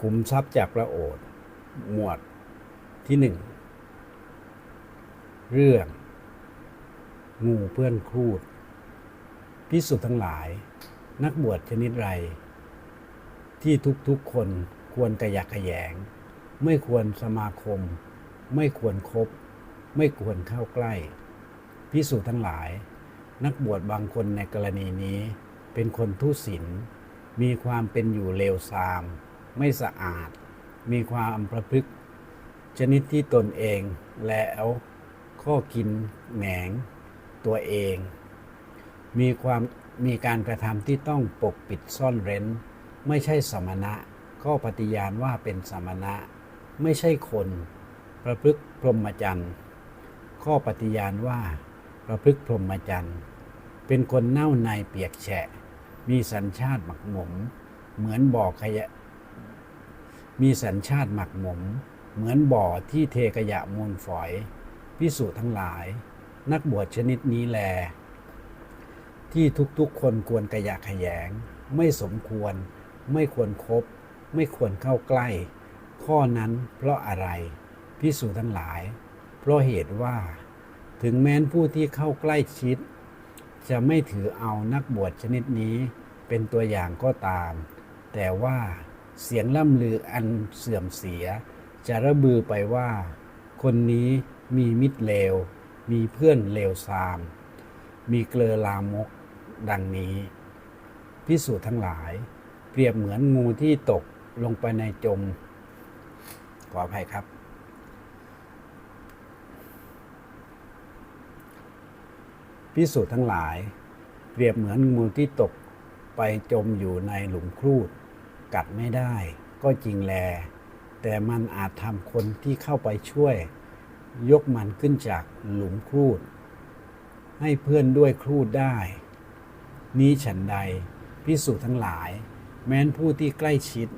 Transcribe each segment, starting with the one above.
ขุมทรัพย์จากพระโอษฐ์หมวดที่หนึ่งเรื่อง งูเพื่อนครูด พิสุทั้งหลาย นักบวชชนิดไร ที่ทุกๆคนควรกระยักขยแยง ไม่ควรสมาคม ไม่ควรครบไม่ควรเข้าใกล้ พิสุทั้งหลาย นักบวชบางคนในกรณีนี้ เป็นคนทุศีลมีความเป็นอยู่เลวทราม ไม่สะอาด มีความประพฤติชนิดที่ตนเองแล้วข้อกินแหนงตัวเอง มีความมีการกระทำที่ต้องปกปิดซ่อนเร้น ไม่ใช่สมณะ ก็ปฏิญาณว่าเป็นสมณะ ไม่ใช่คน ประพฤติพรหมจรรย์ข้อปฏิญาณว่าประพฤติพรหมจรรย์เป็นคนเน่าในเปียกแฉะ มีสัญชาติหมักหมม เหมือนบ่อขยะ มีสัญชาติหมักหมม เหมือนบ่อที่เทขยะมูลฝอย พิสูจน์ทั้งหลาย นักบวชชนิดนี้แล ที่ทุกๆคนควรกระยะขยง ไม่สมควร ไม่ควรครบไม่ควรเข้าใกล้ ข้อนั้นเพราะอะไร พิสูจน์ทั้งหลาย เพราะเหตุว่า ถึงแม้นผู้ที่เข้าใกล้ชิด จะไม่ถือเอานักบวชชนิดนี้เป็นตัวอย่างก็ตาม แต่ว่า เสียงล่ำลืออันเสื่อมเสีย จะระบือไปว่า คนนี้มีมิตรเลว มีเพื่อนเลวทราม มีเกลือลามก ดังนี้ พิสูจน์ทั้งหลาย เปรียบเหมือนงูที่ตกลงไปในจม ขออภัยครับ พิสูจน์ทั้งหลาย เปรียบเหมือนงูที่ตกไปจมอยู่ในหลุมครูด กัดไม่ได้ ก็จริงแล แต่มันอาจทำคนที่เข้าไปช่วย ยกมันขึ้นจากหลุมครูด ให้เพื่อนด้วยครูดได้ นี้ฉันใดพิสูจน์ทั้งหลาย แม้นผู้ที่ใกล้ชิด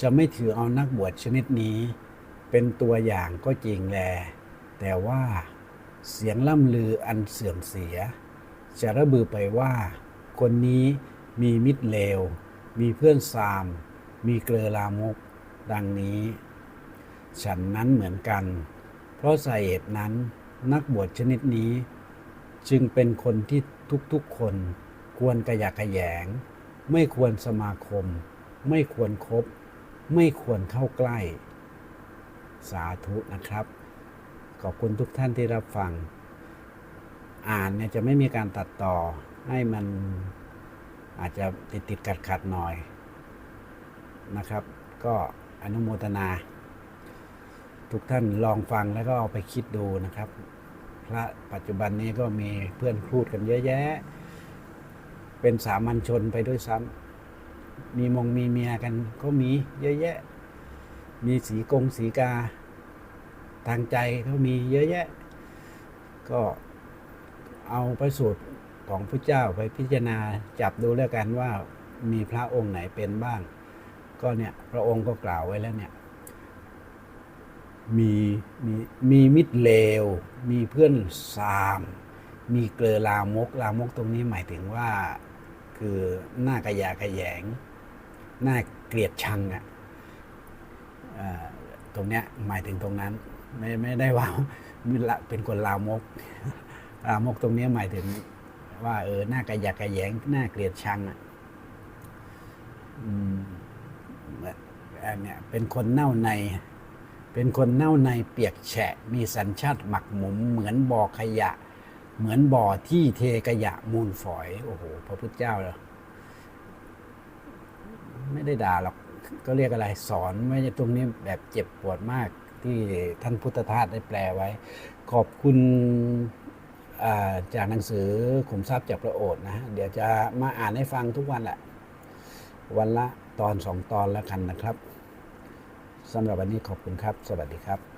จะไม่ถือเอานักบวชชนิดนี้ เป็นตัวอย่างก็จริงแล แต่ว่าเสียงล่ำลืออันเสื่อมเสีย จะระบือไปว่า คนนี้มีมิตรเลว มีเพื่อนซาม มีเกลือลามก ดังนี้ ฉันนั้นเหมือนกัน เพราะสาเหตุนั้นนักบวชชนิดนี้ จึงเป็นคนที่ทุกๆคนควรกระยะกระแยง ไม่ควรสมาคม ไม่ควรครบไม่ควรเข้าใกล้ สาธุนะครับ ขอบคุณทุกท่านที่รับฟัง อ่านเนี่ยจะไม่มีการตัดต่อให้มัน อาจจะติดติดขัดขัดหน่อยนะครับ ก็อนุโมทนา ทุกท่านลองฟังแล้วก็เอาไปคิดดูนะครับ พระปัจจุบันนี้ก็มีเพื่อนครูดกันเยอะแยะ เป็นสามัญชนไปด้วยซ้ำมีมงมีเมียกันก็มีเยอะแยะ มีสีกงสีกา ทางใจเขามีเยอะแยะ ก็เอาพระสูตร ของพระเจ้าไปพิจารณาจับดูแล้วกันว่ามีพระองค์ไหนเป็นบ้าง ก็เนี่ยพระองค์ก็กล่าวไว้แล้วเนี่ยมีมีมีมิตรเลว มีเพื่อนซาม มีเกลือลามกลามกตรงนี้หมายถึงว่าคือหน้ากระยาขยแยง หน้าเกลียดชังอะ่ะตรงเนี้ยหมายถึงตรงนั้น ไม่ไม่ได้ว่าเป็นคนลามกลามกตรงนี้หมายถึง ว่าเออหน้ากระยะกระแยงหน้าเกลียดชังอะอันเนี้ยเป็นคนเน่าใน เป็นคนเน่าในเปียกแฉะ มีสัญชาติหมักหมมเหมือนบ่อขยะ เหมือนบ่อที่เทขยะมูลฝอย โอ้โห พระพุทธเจ้าเหรอไม่ได้ด่าหรอก ก็เรียกอะไรสอนไม่ใช่ตรงนี้แบบเจ็บปวดมากที่ท่านพุทธทาสได้แปลไว้ ขอบคุณ จากหนังสือขุมทรัพย์จากพระโอษฐ์นะฮะเดี๋ยวจะมาอ่านให้ฟังทุกวันแหละวันละตอนสองตอนแล้วกันนะครับสำหรับวันนี้ขอบคุณครับ สวัสดีครับ